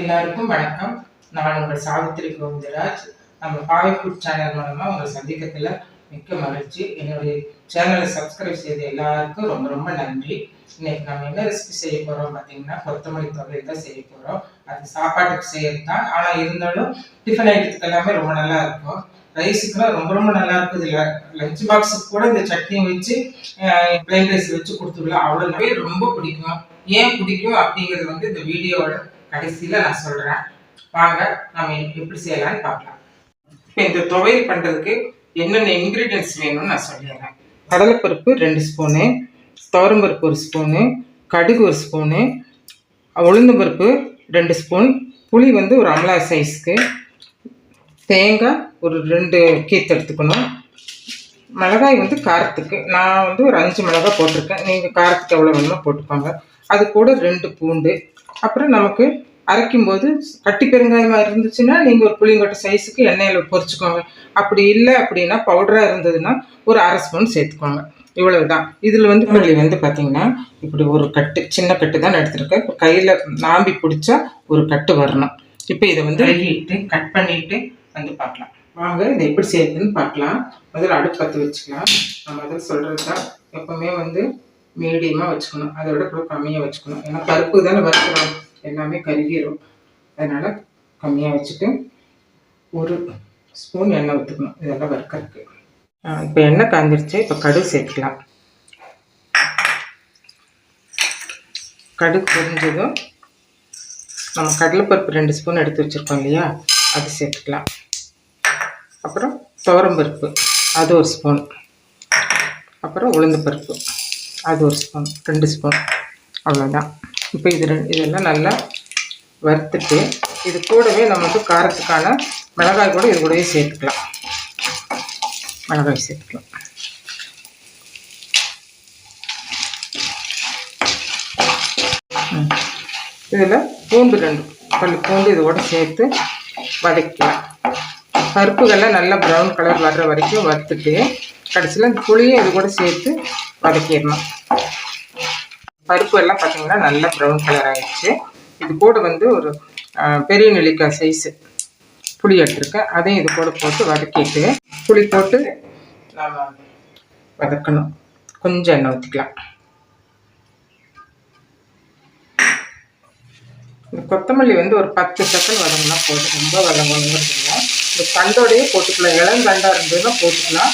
எல்லாருக்கும் வணக்கம். நான் உங்கள் சாவித்திரி கோவிந்தராஜ். நம்ம பாவை ஃபுட் சேனல் மூலமாக உங்களை சந்திக்கிறதுல மிக்க மகிழ்ச்சி. என்னுடைய சேனலை சப்ஸ்கிரைப் செய்த எல்லாருக்கும் ரொம்ப ரொம்ப நன்றி. இன்னைக்கு நம்ம என்ன ரெசிபி செய்ய போகிறோம் பார்த்தீங்கன்னா கொத்தமல்லி துவையல் தான் செய்ய போகிறோம் அது சாப்பாட்டுக்கு செய்யறது தான் ஆனால் இருந்தாலும் டிஃபன் ஐட்டத்துக்கு எல்லாமே ரொம்ப நல்லா இருக்கும். ரைஸுக்குலாம் ரொம்ப ரொம்ப நல்லா இருக்குது இதில் லஞ்ச் பாக்ஸுக்கு கூட இந்த சட்னி வச்சு பிளைன் ரைஸ் வச்சு கொடுத்துடலாம். அவ்வளோ நிறைய ரொம்ப பிடிக்கும். ஏன் பிடிக்கும் அப்படிங்கிறது வந்து இந்த வீடியோவோட கடைசியில் நான் சொல்கிறேன் வாங்க நம்ம எப்படி செய்யலாம்னு பார்க்கலாம். இப்போ இந்த துவையல் பண்ணுறதுக்கு என்னென்ன இன்க்ரீடியன்ஸ் வேணும்னு நான் சொல்லிடுறேன். கடலைப்பருப்பு ரெண்டு ஸ்பூனு துவரம்பருப்பு ஒரு ஸ்பூனு கடுகு ஒரு ஸ்பூனு உளுந்தம்பருப்பு ரெண்டு ஸ்பூன் புளி வந்து ஒரு அமலா சைஸ்க்கு தேங்காய் ஒரு ரெண்டு கீத்து எடுத்துக்கணும். மிளகாய் வந்து காரத்துக்கு நான் வந்து ஒரு அஞ்சு மிளகாய் போட்டிருக்கேன். நீங்கள் காரத்துக்கு எவ்வளோ வேணுமோ போட்டுக்கோங்க. அது கூட ரெண்டு பூண்டு அப்புறம் நமக்கு அரைக்கும் போது கட்டி பெருங்காயமாக இருந்துச்சுன்னா நீங்கள் ஒரு புளிங்கொட்டை சைஸுக்கு எண்ணெயில் பொறிச்சுக்கோங்க அப்படி இல்லை அப்படின்னா பவுடராக இருந்ததுன்னா ஒரு அரை ஸ்பூன் சேர்த்துக்கோங்க. இவ்வளவு தான் இதில் வந்து புளி வந்து பார்த்தீங்கன்னா இப்படி ஒரு கட்டு சின்ன கட்டு தான் எடுத்திருக்கேன். இப்போ கையில் நாம்பி பிடிச்சா ஒரு கட்டு வரணும். இப்போ இதை வந்து அழுகிட்டு கட் பண்ணிட்டு வந்து பார்க்கலாம். வாங்க இதை எப்படி செய்யுதுன்னு பார்க்கலாம். முதல்ல அடுப்பு பற்ற வச்சுக்கலாம். நான் முதல்ல சொல்கிறது தான் எப்போவுமே வந்து மீடியமாக வச்சுக்கணும். அதை விட கூட கம்மியாக வச்சுக்கணும். ஏன்னா பருப்பு தானே வறுக்கிறோம். எல்லாமே கருகிடும் அதனால் கம்மியாக வச்சுட்டு ஒரு ஸ்பூன் எண்ணெய் ஊற்றுக்கணும் இதெல்லாம் வறுக்கிறதுக்கு. இப்போ எண்ணெய் காய்ஞ்சிருச்சு இப்போ கடுகு சேர்த்துக்கலாம். கடுகு பொரிஞ்சதும் நம்ம கடலைப்பருப்பு ரெண்டு ஸ்பூன் எடுத்து வச்சுருக்கோம் இல்லையா? அது சேர்த்துக்கலாம். அப்புறம் துவரம்பருப்பு அது ஒரு ஸ்பூன். அப்புறம் உளுந்து பருப்பு. அது ஒரு ஸ்பூன் ரெண்டு ஸ்பூன் அவ்வளோதான் இப்போ இது இதெல்லாம் நல்லா வறுத்துட்டு இது கூடவே நமக்கு காரத்துக்கான மிளகாய் கூட இது கூடவே சேர்த்துக்கலாம். மிளகாய் சேர்த்துக்கலாம். இதில் பூண்டு ரெண்டு பல் பூண்டு இதோட சேர்த்து வதக்கலாம். பருப்புகள்லாம் நல்லா ப்ரௌன் கலர் வர்ற வரைக்கும் வறுத்துட்டு கடைசியில் இந்த புளியை இது கூட சேர்த்து வதக்கிடணும். பருப்பு எல்லாம் பார்த்தீங்கன்னா நல்லா ப்ரௌன் கலர் ஆயிடுச்சு. இது கூட வந்து ஒரு பெரிய நெல்லிக்காய் சைஸு புளி எடுத்துருக்கேன். அதையும் இது கூட போட்டு வதக்கிட்டு புளி போட்டு நாம் வதக்கணும். கொஞ்சம் எண்ணெய் ஊற்றிக்கலாம் இந்த கொத்தமல்லி வந்து ஒரு பத்து செகண்ட் வதங்கினா போதும். ரொம்ப வதங்கணுங்கிறதுங்க இந்த தண்டோடையே போட்டுக்கலாம். இளம் தண்டாக இருந்ததுன்னா போட்டுக்கலாம்.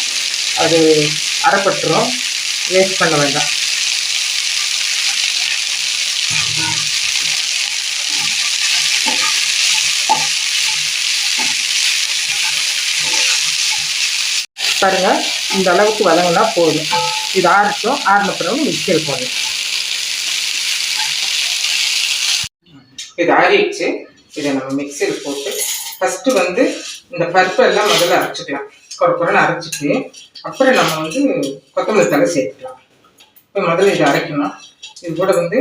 அது அறப்பட்டுரும் வேஸ்ட் பண்ண வேண்டாம். பாருங்க இந்த அளவுக்கு வதங்கினா போதும். இது ஆறட்டும் ஆறின பிறகு மிக்சர் போதும் இது ஆறிடுச்சு. இதை நம்ம மிக்சியில் போட்டு ஃபஸ்ட்டு வந்து இந்த பருப்பெல்லாம் முதல்ல அரைச்சிக்கலாம். குறை அரைச்சிட்டு அப்புறம் நம்ம வந்து கொத்தமல்லி தலை சேர்த்துக்கலாம். இப்போ முதல்ல இதை அரைக்கணும். இது கூட வந்து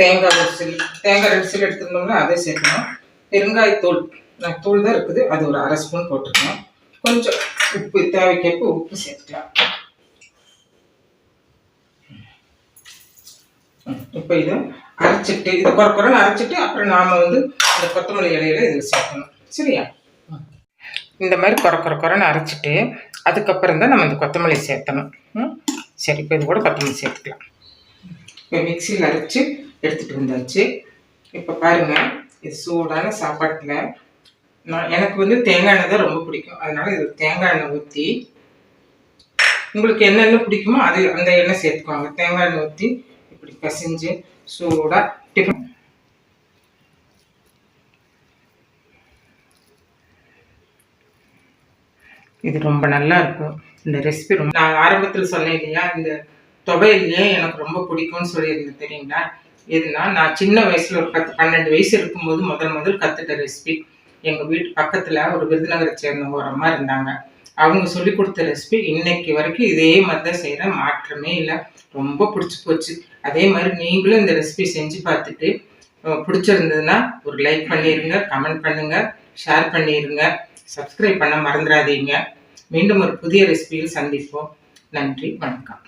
தேங்காய் ஒரு சில் தேங்காய் ரெண்டு சில் எடுத்துருந்தோம்னா அதை சேர்க்கணும். பெருங்காயத்தூள் நான் தூள் தான் இருக்குது. அது ஒரு அரை ஸ்பூன் போட்டுருக்கணும் கொஞ்சம் உப்பு தேவைக்கேற்ப உப்பு சேர்த்துக்கலாம். இப்போ இதை அரைச்சிட்டு இதை குறை குறைன்னு அரைச்சிட்டு அப்புறம் நாம் வந்து இந்த கொத்தமல்லி இலையில இதில் சேர்க்கணும். சரியா? இந்த மாதிரி குறை குறை குறைன்னு அரைச்சிட்டு அதுக்கப்புறம் தான் நம்ம இந்த கொத்தமல்லி சேர்த்தணும். ம்? சரி இப்போ இது கூட கொத்தமல்லி சேர்த்துக்கலாம். இப்போ மிக்சியில் அரைச்சி எடுத்துகிட்டு வந்தாச்சு. இப்போ பாருங்கள் இது சூடான சாப்பாட்டில். நான் எனக்கு வந்து தேங்காய் எண்ணெய் தான் ரொம்ப பிடிக்கும். அதனால் இது தேங்காய் எண்ணெய் ஊற்றி உங்களுக்கு என்னென்ன பிடிக்குமோ அது அந்த எண்ணெய் சேர்த்துக்குவாங்க தேங்காய் எண்ணெய் ஊற்றி இப்படி பசிஞ்சு சூடாக டிஃபன் இது ரொம்ப நல்லா இருக்கும். இந்த ரெசிபி ரொம்ப நான் ஆரம்பத்தில் சொன்னேன் இல்லையா இந்த துவையிலேயே எனக்கு ரொம்ப பிடிக்கும்னு சொல்லியிருந்தேன் தெரியுங்களா? எதுனா நான் சின்ன வயசில் ஒரு பத்து பன்னெண்டு வயசு இருக்கும்போது முதல் முதல் கற்றுட்ட ரெசிபி எங்கள் வீட்டு பக்கத்தில் ஒரு விருதுநகரை சேர்ந்தவங்க ஒரு அம்மா இருந்தாங்க. அவங்க சொல்லி கொடுத்த ரெசிபி இன்னைக்கு வரைக்கும் இதே மாதிரி தான் செய்கிறேன் மாற்றமே இல்லை. ரொம்ப பிடிச்சி போச்சு. அதே மாதிரி நீங்களும் இந்த ரெசிபி செஞ்சு பார்த்துட்டு பிடிச்சிருந்ததுன்னா ஒரு லைக் பண்ணிடுங்க கமெண்ட் பண்ணுங்கள் ஷேர் பண்ணிடுங்க சப்ஸ்கிரைப் பண்ண மறந்துடாதீங்க. மீண்டும் ஒரு புதிய ரெசிபியில் சந்திப்போம். நன்றி வணக்கம்.